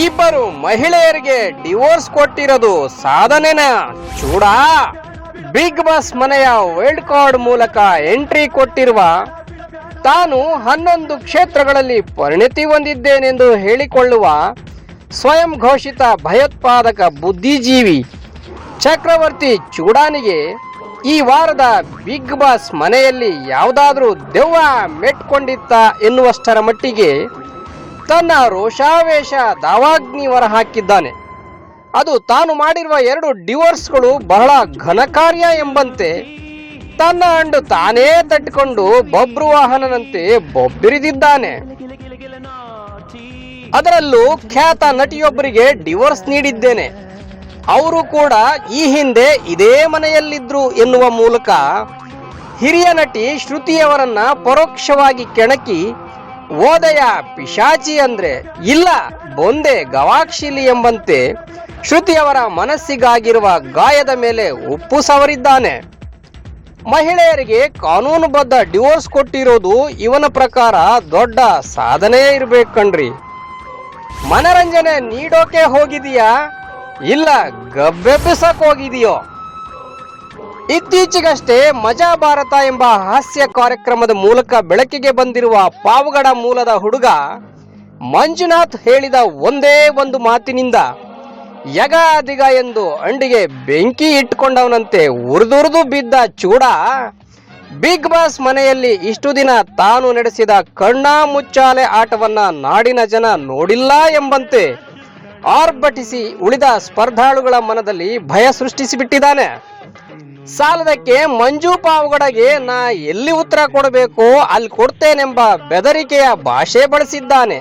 ಇಬ್ಬರು ಮಹಿಳೆಯರಿಗೆ ಡಿವೋರ್ಸ್ ಕೊಟ್ಟಿರೋದು ಸಾಧನೆನ ಚೂಡ? ಬಿಗ್ ಬಾಸ್ ಮನೆಯ ವೈಲ್ಡ್ ಕಾರ್ಡ್ ಮೂಲಕ ಎಂಟ್ರಿ ಕೊಟ್ಟಿರುವ ತಾನು ಹನ್ನೊಂದು ಕ್ಷೇತ್ರಗಳಲ್ಲಿ ಪರಿಣತಿ ಹೊಂದಿದ್ದೇನೆಂದು ಹೇಳಿಕೊಳ್ಳುವ ಸ್ವಯಂ ಘೋಷಿತ ಭಯೋತ್ಪಾದಕ ಬುದ್ಧಿಜೀವಿ ಚಕ್ರವರ್ತಿ ಚೂಡಾನಿಗೆ ಈ ವಾರದ ಬಿಗ್ ಬಾಸ್ ಮನೆಯಲ್ಲಿ ಯಾವುದಾದ್ರೂ ದೆವ್ವ ಮೆಟ್ಕೊಂಡಿತ್ತ ಎನ್ನುವಷ್ಟರ ಮಟ್ಟಿಗೆ ತನ್ನ ರೋಷಾವೇಶ ದಾವಾಗ್ನಿ ಹೊರ ಹಾಕಿದ್ದಾನೆ. ಅದು ತಾನು ಮಾಡಿರುವ ಎರಡು ಡಿವೋರ್ಸ್ಗಳು ಬಹಳ ಘನಕಾರ್ಯ ಎಂಬಂತೆ ತನ್ನ ಅಂಡು ತಾನೇ ತಟ್ಟಿಕೊಂಡು ಬೊಬ್ರು ವಾಹನನಂತೆ ಬೊಬ್ಬಿರಿದಿದ್ದಾನೆ. ಅದರಲ್ಲೂ ಖ್ಯಾತ ನಟಿಯೊಬ್ಬರಿಗೆ ಡಿವೋರ್ಸ್ ನೀಡಿದ್ದೇನೆ. ಅವರು ಕೂಡ ಈ ಹಿಂದೆ ಇದೇ ಮನೆಯಲ್ಲಿದ್ದರು ಎನ್ನುವ ಮೂಲಕ ಹಿರಿಯ ನಟಿ ಶ್ರುತಿಯವರನ್ನ ಪರೋಕ್ಷವಾಗಿ ಕೆಣಕಿ, ಓದಯ ಪಿಶಾಚಿ ಅಂದ್ರೆ ಇಲ್ಲ ಬೊಂದೆ ಗವಾಕ್ಷಿಲಿ ಎಂಬಂತೆ ಶ್ರುತಿಯವರ ಮನಸ್ಸಿಗಾಗಿರುವ ಗಾಯದ ಮೇಲೆ ಉಪ್ಪು ಸವರಿದ್ದಾನೆ. ಮಹಿಳೆಯರಿಗೆ ಕಾನೂನುಬದ್ಧ ಡಿವೋರ್ಸ್ ಕೊಟ್ಟಿರೋದು ಇವನ ಪ್ರಕಾರ ದೊಡ್ಡ ಸಾಧನೆ ಇರಬೇಕು ಕಣ್ರಿ ಮನರಂಜನೆ ನೀಡೋಕೆ ಹೋಗಿದೀಯಾ? ಇಲ್ಲ ಗಬ್ಬೆಬ್ಬಿಸಕ್ ಹೋಗಿದೆಯೋ? ಇತ್ತೀಚೆಗಷ್ಟೇ ಮಜಾ ಭಾರತ ಎಂಬ ಹಾಸ್ಯ ಕಾರ್ಯಕ್ರಮದ ಮೂಲಕ ಬೆಳಕಿಗೆ ಬಂದಿರುವ ಪಾವಗಡ ಮೂಲದ ಹುಡುಗ ಮಂಜುನಾಥ್ ಹೇಳಿದ ಒಂದೇ ಒಂದು ಮಾತಿನಿಂದ, ಯಗ ದಿಗ ಎಂದು ಅಂಡಿಗೆ ಬೆಂಕಿ ಇಟ್ಕೊಂಡವನಂತೆ ಉರಿದುರಿದು ಬಿದ್ದ ಚೂಡ, ಬಿಗ್ ಬಾಸ್ ಮನೆಯಲ್ಲಿ ಇಷ್ಟು ದಿನ ತಾನು ನಡೆಸಿದ ಕಣ್ಣಾ ಮುಚ್ಚಾಲೆ ಆಟವನ್ನ ನಾಡಿನ ಜನ ನೋಡಿಲ್ಲ ಎಂಬಂತೆ ಆರ್ಭಟಿಸಿ ಉಳಿದ ಸ್ಪರ್ಧಾಳುಗಳ ಮನದಲ್ಲಿ ಭಯ ಸೃಷ್ಟಿಸಿಬಿಟ್ಟಿದ್ದಾನೆ. ಸಾಲದಕ್ಕೆ ಮಂಜು ಪಾವುಗಡಗೆ ನಾ ಎಲ್ಲಿ ಉತ್ತರ ಕೊಡಬೇಕು, ಅಲ್ಲಿ ಕೊಡ್ತೇನೆಂಬ ಬೆದರಿಕೆಯ ಭಾಷೆ ಬಳಸಿದ್ದಾನೆ.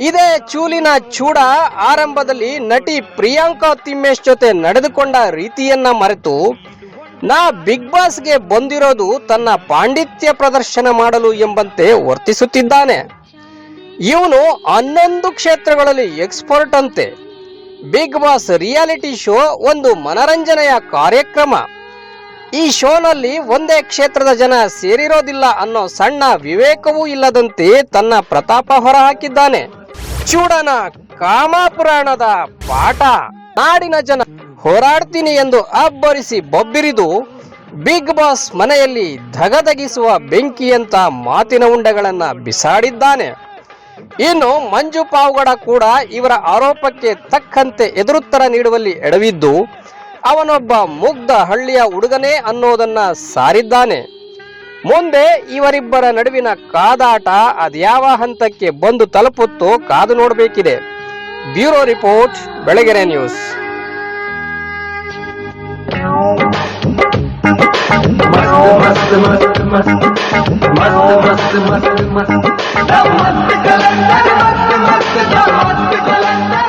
ಇದೇ ಚೂಲಿನ ಚೂಡ ಆರಂಭದಲ್ಲಿ ನಟಿ ಪ್ರಿಯಾಂಕಾ ತಿಮ್ಮೇಶ್ ಜೊತೆ ನಡೆದುಕೊಂಡ ರೀತಿಯನ್ನ ಮರೆತು, ನಾ ಬಿಗ್ ಬಾಸ್ಗೆ ಬಂದಿರೋದು ತನ್ನ ಪಾಂಡಿತ್ಯ ಪ್ರದರ್ಶನ ಮಾಡಲು ಎಂಬಂತೆ ವರ್ತಿಸುತ್ತಿದ್ದಾನೆ. ಇವನು ಹನ್ನೊಂದು ಕ್ಷೇತ್ರಗಳಲ್ಲಿ ಎಕ್ಸ್ಪರ್ಟ್ ಅಂತೆ. ಬಿಗ್ ಬಾಸ್ ರಿಯಾಲಿಟಿ ಶೋ ಒಂದು ಮನರಂಜನೆಯ ಕಾರ್ಯಕ್ರಮ. ಈ ಶೋನಲ್ಲಿ ಒಂದೇ ಕ್ಷೇತ್ರದ ಜನ ಸೇರಿರೋದಿಲ್ಲ ಅನ್ನೋ ಸಣ್ಣ ವಿವೇಕವೂ ಇಲ್ಲದಂತೆ ತನ್ನ ಪ್ರತಾಪ ಹೊರಹಾಕಿದ್ದಾನೆ. ಚೂಡನ ಕಾಮಪುರಾಣದ ಪಾಠ. ನಾಡಿನ ಜನ ಹೋರಾಡ್ತೀನಿ ಎಂದು ಅಬ್ಬರಿಸಿ ಬೊಬ್ಬಿರಿದು ಬಿಗ್ ಬಾಸ್ ಮನೆಯಲ್ಲಿ ಧಗಧಗಿಸುವ ಬೆಂಕಿಯಂತ ಮಾತಿನ ಉಂಡೆಗಳನ್ನ ಬಿಸಾಡಿದ್ದಾನೆ. ಇನ್ನು ಮಂಜು ಪಾವಗಡ ಕೂಡ ಇವರ ಆರೋಪಕ್ಕೆ ತಕ್ಕಂತೆ ಎದುರುತ್ತರ ನೀಡುವಲ್ಲಿ ಎಡವಿದ್ದು, ಅವನೊಬ್ಬ ಮುಗ್ಧ ಹಳ್ಳಿಯ ಹುಡುಗನೇ ಅನ್ನೋದನ್ನ ಸಾರಿದ್ದಾನೆ. ಮುಂದೆ ಇವರಿಬ್ಬರ ನಡುವಿನ ಕಾದಾಟ ಅದ್ಯಾವ ಹಂತಕ್ಕೆ ಬಂದು ತಲುಪುತ್ತೋ ಕಾದು ನೋಡಬೇಕಿದೆ. Bureau report, Belagere news. मस्त मस्त मस्त मस्त मस्त कलंदर मस्त मस्त मस्त मस्त